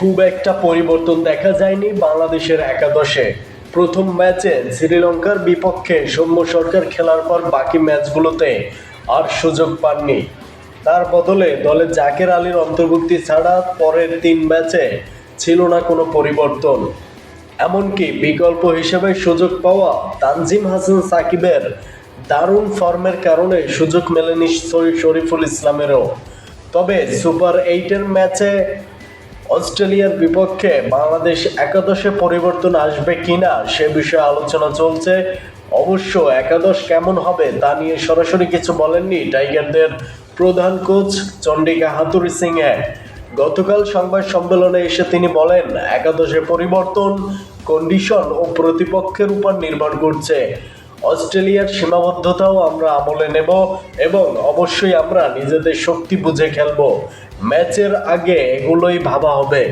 খুব একটা পরিবর্তন দেখা যায়নি বাংলাদেশের একাদশে। প্রথম ম্যাচে শ্রীলঙ্কার বিপক্ষে সৌম্য সরকার খেলার পর বাকি ম্যাচগুলোতে আর সুযোগ পাননি। তার বদলে দলে জাকের আলীর অন্তর্ভুক্তি ছাড়া পরের তিন ম্যাচে ছিল না কোনো পরিবর্তন। এমনকি বিকল্প হিসেবে সুযোগ পাওয়া তানজিম হাসান সাকিবের দারুণ ফর্মের কারণে সুযোগ মেলেনি শরী- শরীফুল ইসলামেরও। তবে সুপার এইটের ম্যাচে অস্ট্রেলিয়ার বিপক্ষে বাংলাদেশ একাদশে পরিবর্তন আসবে কিনা সে বিষয়ে আলোচনা চলছে। অবশ্য একাদশ কেমন হবে তা নিয়ে সরাসরি কিছু বলেননি টাইগারদের প্রধান কোচ চন্ডিকা হাতুরি সিংহে। গতকাল সংবাদ সম্মেলনে এসে তিনি বলেন, একাদশে পরিবর্তন কন্ডিশন ও প্রতিপক্ষের উপর নির্ভর করছে। অস্ট্রেলিয়ার সীমাবদ্ধতাও আমরা আমলে নেব এবং অবশ্যই আমরা নিজেদের শক্তি বুঝে খেলব। ম্যাচের আগে এগুলোই ভাবা হবে।